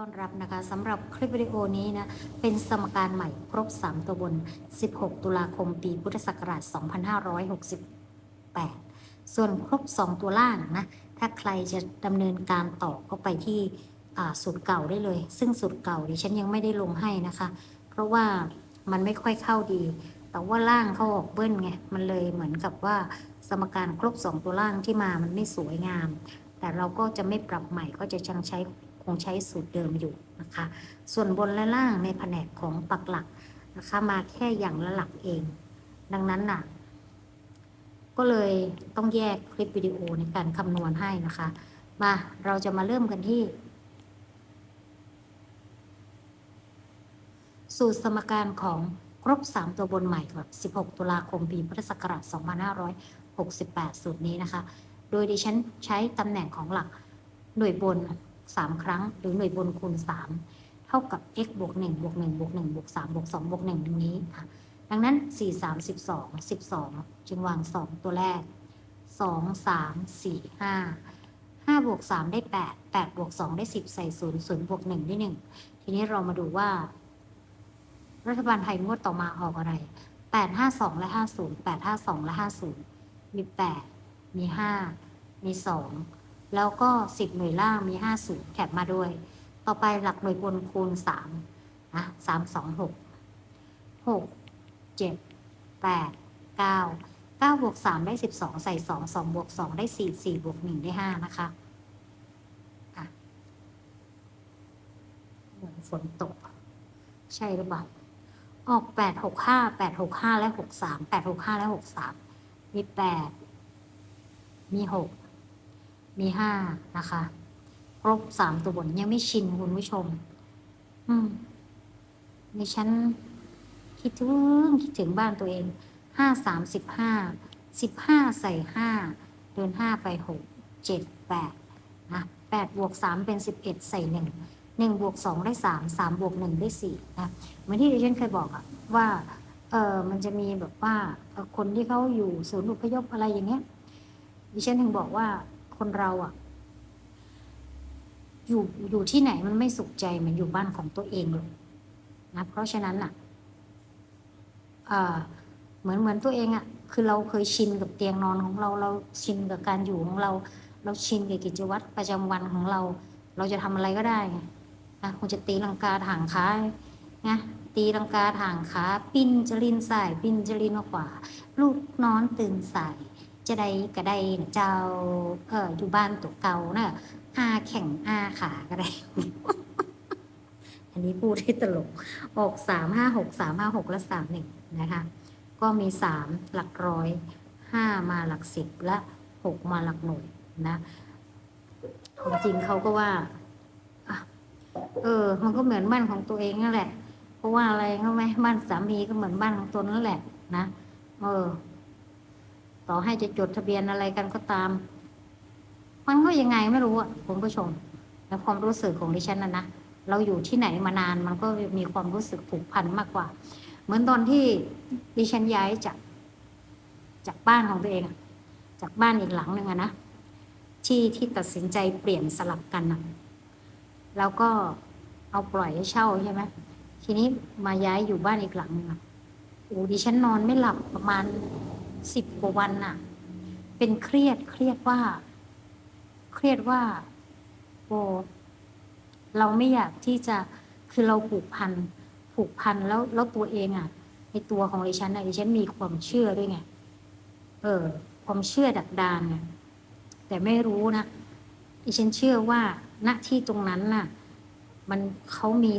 ต้อนรับนะคะสำหรับคลิปวิดีโอนี้นะ เป็นสมการใหม่ครบ 3 ตัวบน 16 ตุลาคมปีพุทธศักราช 2568 ส่วนครบ 2 ตัวล่างนะ ถ้าใครจะดำเนินการต่อก็ไปที่สูตรเก่าได้เลย ซึ่งสูตรเก่าดิฉันยังไม่ได้ลงให้นะคะ เพราะว่ามันไม่ค่อยเข้าดี แต่ว่าล่างเขาออกเบิ้ลไง มันเลยเหมือนกับว่าสมการครบ 2 ตัวล่างที่มามันไม่สวยงาม แต่เราก็จะไม่ปรับใหม่ก็จะยังใช้ คงใช้สูตรเดิมอยู่นะคะ ส่วนบนและล่างในแผนกของปักหลักนะคะมาแค่อย่างละหลักเอง ดังนั้นน่ะ ก็เลยต้องแยกคลิปวิดีโอในการคำนวณให้นะคะ มาเราจะมาเริ่มกันที่ สูตรสมการของครบ 3 ตัวบนใหม่กับ16 ตุลาคมปีพุทธศักราช2568 สูตรนี้นะคะ โดยดิฉันใช้ตำแหน่งของหลักหน่วยบน 3 ครั้ง หรือหน่วยบนคูณ 3 เท่ากับ x บวก1บวก1บวก1บวก3บวก2บวก1ดังนี้ค่ะดังนั้น 4 3 12 12 จึงวาง 2 ตัวแรก 2 3 4 5 5บวก3ได้ 8 8บวก2ได้ 10 ใส่0 0บวก1ได้ 1 ทีนี้เรามาดูว่า รัฐบาลไทยงวดต่อมาออกอะไร 852 และ 50 852 และ 50 มี 8 มี 5 มี 2 แล้วก็ 10 หน่วยล่างมี 50แถบมาด้วย ต่อไปหลักหน่วยบนคูณ3นะ3 2 6 6 7 8 9 9บวก3ได้ 12 ใส่ 2 2บวก2ได้ 4 4บวก1ได้ 5 นะคะอะเหมือนฝนตก ใช่หรือเปล่า ออกแปดหกห้าแปดหกห้าและหกสามแปดหกห้าและหกสามมีแปดมีหก มีห้านะคะ ครบสามตัวบนยังไม่ชินคุณผู้ชม อืมดิฉันคิดถึงคิดถึงบ้านตัวเองห้าสามสิบห้าสิบห้าใส่ห้าเดินห้าไปหกเจ็ดแปดนะแปดบวกสามเป็นสิบเอ็ดใส่หนึ่งหนึ่งบวกสองได้สามสามบวกหนึ่งได้สี่นะเหมือนที่ดิฉันเคยบอกอะว่าเออมันจะมีแบบว่าคนที่เขาอยู่ศูนย์อพยพอะไรอย่างเงี้ยดิฉันถึงบอกว่า คนเราอะอยู่อยู่ที่ไหนมันไม่สุขใจเหมันอยู่บ้านของตัวเองหรอกนะเพราะฉะนั้นอะเหมือนเหมือนตัวเองอะคือเราเคยชินกับเตียงนอนของเรา เราชินกับการอยู่ของเรา เราชินกับกิจวัตรประจำวันของเรา เราจะทำอะไรก็ได้ไงนะคุณจะตีลังกาถางขานะตีลังกาทางขา ปิ้นจรินสาย ปิ้นจรินขวา ลูกนอนตื่นสาย จะได้กระไดนะเจ้าเอออยู่บ้านตัวเก่านะอาแข่งอาขาก็ได้ อันนี้พูดให้ตลกออกสามห้าหกสามห้าหกและสามหนึ่งนะคะ ก็มีสามหลักร้อยห้ามาหลักสิบและหกมาหลักหน่วยนะความจริงเขาก็ว่าอเออ มันก็เหมือนบ้านของตัวเองนั่นแหละ เพราะว่าอะไรเขาไหมบ้านสามีก็เหมือนบ้านของตนนั่นแหละ นะ เออ ต่อให้จะจดทะเบียนอะไรกันก็ตาม มันก็ยังไงไม่รู้อะคุณผู้ชมและความรู้สึกของดิฉันนะนะเราอยู่ที่ไหนมานานมันก็มีความรู้สึกผูกพันมากกว่า เหมือนตอนที่ดิฉันย้ายจากจากบ้านของตัวเองจากบ้านอีกหลังหนึ่งอะนะที่ที่ตัดสินใจเปลี่ยนสลับกันอะแล้วก็เอาปล่อยให้เช่าใช่ไหมทีนี้มาย้ายอยู่บ้านอีกหลังหนึงอะโอ้ดิฉันนอนไม่หลับประมาณ สิบกว่าวันน่ะ เป็นเครียดเครียดว่า เครียดว่าโอ้เราไม่อยากที่จะคือเราผูกพันผูกพันแล้วแล้วตัวเองอะในตัวของดิฉันอะดิฉันมีความเชื่อด้วยไงเออ ความเชื่อดักดานไงแต่ไม่รู้นะดิฉันเชื่อว่าณที่ตรงนั้นน่ะ มันเขามี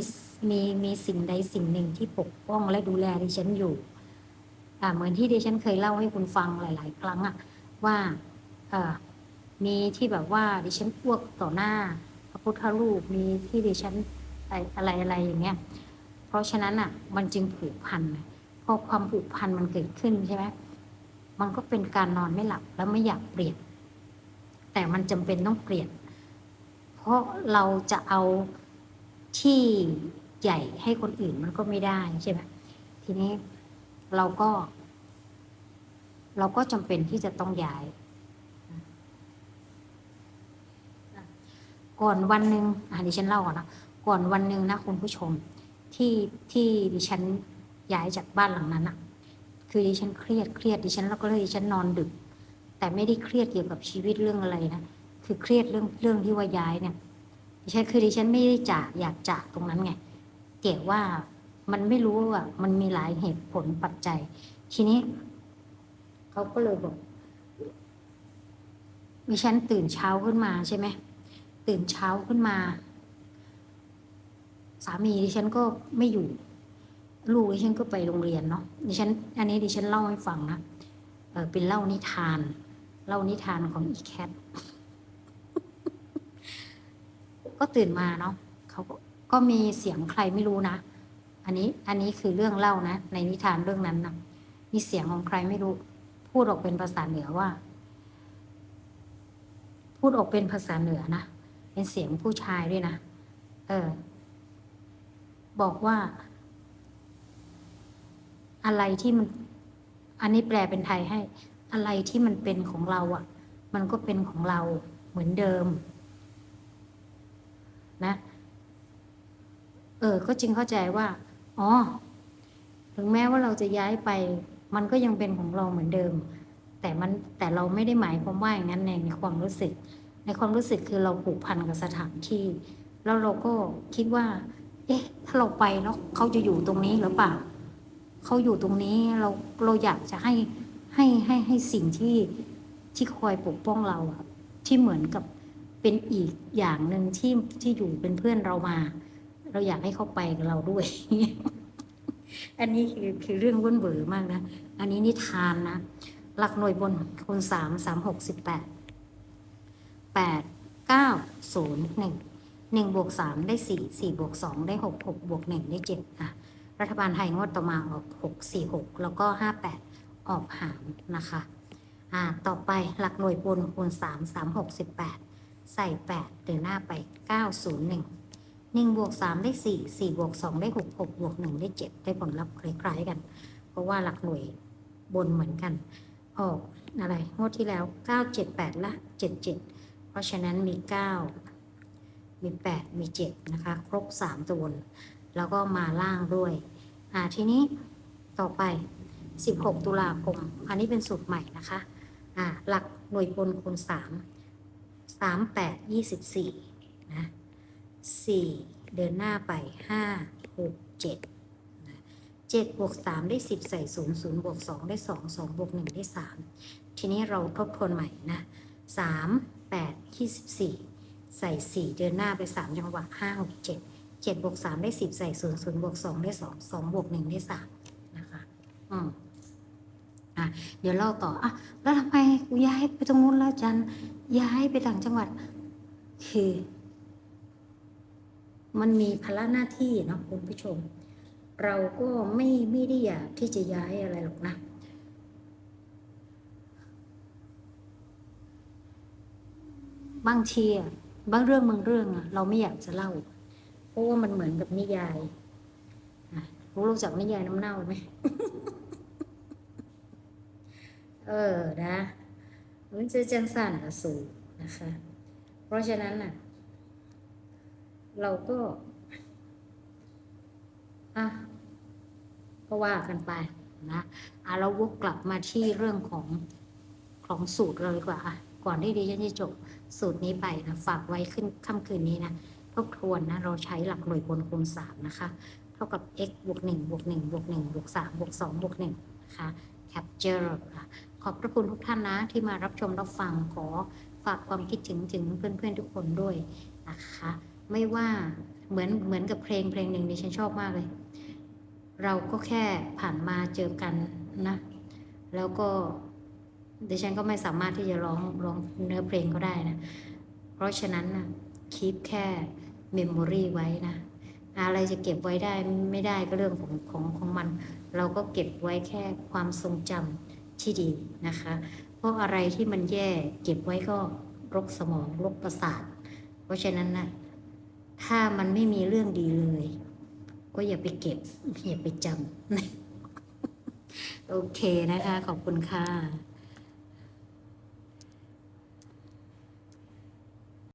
มีมีสิ่งใดสิ่งหนึ่งที่ปกป้องและดูแลดิฉันอยู่ เหมือนที่ดิฉันเคยเล่าให้คุณฟังหลาย ๆ ครั้งอะว่ามีที่แบบว่าดิฉันอ้วกต่อหน้า พระพุทธรูปมีที่ดิฉันอะไรอะไรอย่างเงี้ย เพราะฉะนั้นอะมันจึงผูกพันพอความผูกพันมันเกิดขึ้นใช่ไหมมันก็เป็นการนอนไม่หลับแล้วไม่อยากเปลี่ยน แต่มันจำเป็นต้องเปลี่ยน เพราะเราจะเอาที่ใหญ่ให้คนอื่นมันก็ไม่ได้ใช่ไหมทีนี้ เราก็ เราก็จำเป็นที่จะต้องย้าย ก่อนวันหนึ่งอะดิฉันเล่าก่อนนะก่อนวันหนึ่งนะคุณผู้ชมที่ที่ดิฉันย้ายจากบ้านหลังนั้นอะคือดิฉันเครียดเครียดดิฉันแล้วก็เลยดิฉันนอนดึก แต่ไม่ได้เครียดเกี่ยวกับชีวิตเรื่องอะไรนะคือเครียดเรื่องเรื่องที่ว่าย้ายเนี่ยดิฉันคือดิฉันไม่ได้จากอยากจากตรงนั้นไงเกี่ยวว่า มันไม่รู้ว่ามันมีหลายเหตุผลปัจจัย ทีนี้ เขาก็เลยบอกดิฉันตื่นเช้าขึ้นมาใช่ไหมตื่นเช้าขึ้นมา สามีดิฉันก็ไม่อยู่ ลูกดิฉันก็ไปโรงเรียนเนาะดิฉัน อันนี้ดิฉันเล่าให้ฟังนะเออเป็นเล่านิทาน เล่านิทานของอีแคทก็ตื่นมาเนาะเขาก็มีเสียงใครไม่รู้นะ อันนี้อันนี้คือเรื่องเล่านะ ในนิทานเรื่องนั้นนะมีเสียงของใครไม่รู้ พูดออกเป็นภาษาเหนือว่า พูดออกเป็นภาษาเหนือนะเป็นเสียงผู้ชายด้วยนะเออ บอกว่า อะไรที่มัน อันนี้แปลเป็นไทยให้ อะไรที่มันเป็นของเราอะ่ะ มันก็เป็นของเราเหมือนเดิม นะ เออ ก็จึงเข้าใจว่า อ๋อ ถึงแม้ว่าเราจะย้ายไป มันก็ยังเป็นของเราเหมือนเดิม แต่มันแต่เราไม่ได้หมายความว่าอย่างนั้นในในความรู้สึก ในความรู้สึกคือเราผูกพันกับสถานที่ แล้วเราก็คิดว่า เอ๊ะ ถ้าเราไปแล้วเขาจะอยู่ตรงนี้หรือเปล่าเขาอยู่ตรงนี้เราเราอยากจะให้ให้ให้ให้สิ่งที่ที่คอยปกป้องเราอะที่เหมือนกับเป็นอีกอย่างหนึ่งที่ที่อยู่เป็นเพื่อนเรามา เราอยากให้เขาไปกับเราด้วย อันนี้คือคือเรื่องวุ่นเวอร์มากนะ อันนี้นิทานนะ หลักหน่วยบนคูณสามสามหกสิบแปดแปดเก้าศูนย์หนึ่งหนึ่งบวกสามได้สี่สี่บวกสองได้หกหกบวกหนึ่งได้เจ็ดอะ รัฐบาลไทยงวดต่อมาออกหกสี่หกแล้วก็ห้าแปดออกหารนะคะ อ่า ต่อไปหลักหน่วยบนคูณสามสามหกสิบแปดใส่แปดเดินหน้าไปเก้าศูนย์หนึ่ง หนึ่งบวกสามได้สี่สี่บวกสองได้หกหกบวกหนึ่งได้เจ็ดได้ผลลัพธ์คล้ายๆกัน เพราะว่าหลักหน่วยบนเหมือนกัน ออกอะไรงวดที่แล้วเก้าเจ็ดแปดละเจ็ดเจ็ดเพราะฉะนั้นมีเก้ามีแปดมีเจ็ดนะคะ ครบสามตัวบน แล้วก็มาล่างด้วย อ่าทีนี้ต่อไป 16 ตุลาคม อันนี้เป็นสูตรใหม่นะคะ อ่าหลักหน่วยบนคูณ 3 3 8 24 นะ 4 เดินหน้าไป 5 6 7นะ7บวก3ได้ 10 ใส่ 0 0บวก2ได้ 2 2บวก1ได้ 3 ทีนี้เราทบทวนใหม่นะ 3 8 24 ใส่ 4 เดินหน้าไป 3 จังหวะ 5 6 7เจ็ดบวกสามได้สิบใส่ศูนย์ศูนย์บวกสองได้สองสองบวกหนึ่งได้สามนะคะ อืมอะเดี๋ยวเล่าต่ออะแล้วทำไมกูย้ายไปตรงนู้นแล้วจันย้ายไปต่างจังหวัดคือ มันมีภาระหน้าที่นะคุณผู้ชม เราก็ไม่ไม่ได้อยากที่จะย้ายอะไรหรอกนะบางทีบางเรื่องบางเรื่องอะเราไม่อยากจะเล่า เพราะว่ามันเหมือนกับนิยายรู้รู้จักนิยายน้ำเน่าไหมเออนะมันจะจังสั่นละสูนะคะ เพราะฉะนั้นน่ะ เราก็อะก็ว่ากันไปนะอะเราวกกลับมาที่เรื่องของของสูตรเลยดีกว่าอะก่อนที่ดิฉันจะจบสูตรนี้ไปนะฝากไว้ขึ้นค่ำคืนนี้นะทบทวนนะเราใช้หลักหน่วยบนคูณสามนะคะ เท่ากับ x บวกหนึ่งบวกหนึ่งบวกหนึ่งบวกสามบวกสองบวกหนึ่งนะคะ capture ค่ะขอบพระคุณทุกท่านนะที่มารับชมรับฟังขอฝากความคิดถึงถึงเพื่อนๆทุกคนด้วยนะคะ ไม่ว่าเหมือนเหมือนกับเพลงเพลงหนึ่งดิฉันชอบมากเลย เราก็แค่ผ่านมาเจอกันนะ แล้วก็ดิฉันก็ไม่สามารถที่จะร้องร้องเนื้อเพลงก็ได้นะ เพราะฉะนั้นนะคีปแค่เมมโมรีไว้นะ อะไรจะเก็บไว้ได้ไม่ได้ก็เรื่องของของของมัน เราก็เก็บไว้แค่ความทรงจำที่ดีนะคะ เพราะอะไรที่มันแย่เก็บไว้ก็รกสมองรกประสาท เพราะฉะนั้นนะ ถ้ามันไม่มีเรื่องดีเลย ก็อย่าไปเก็บ อย่าไปจำโอเคนะคะ ขอบคุณค่ะ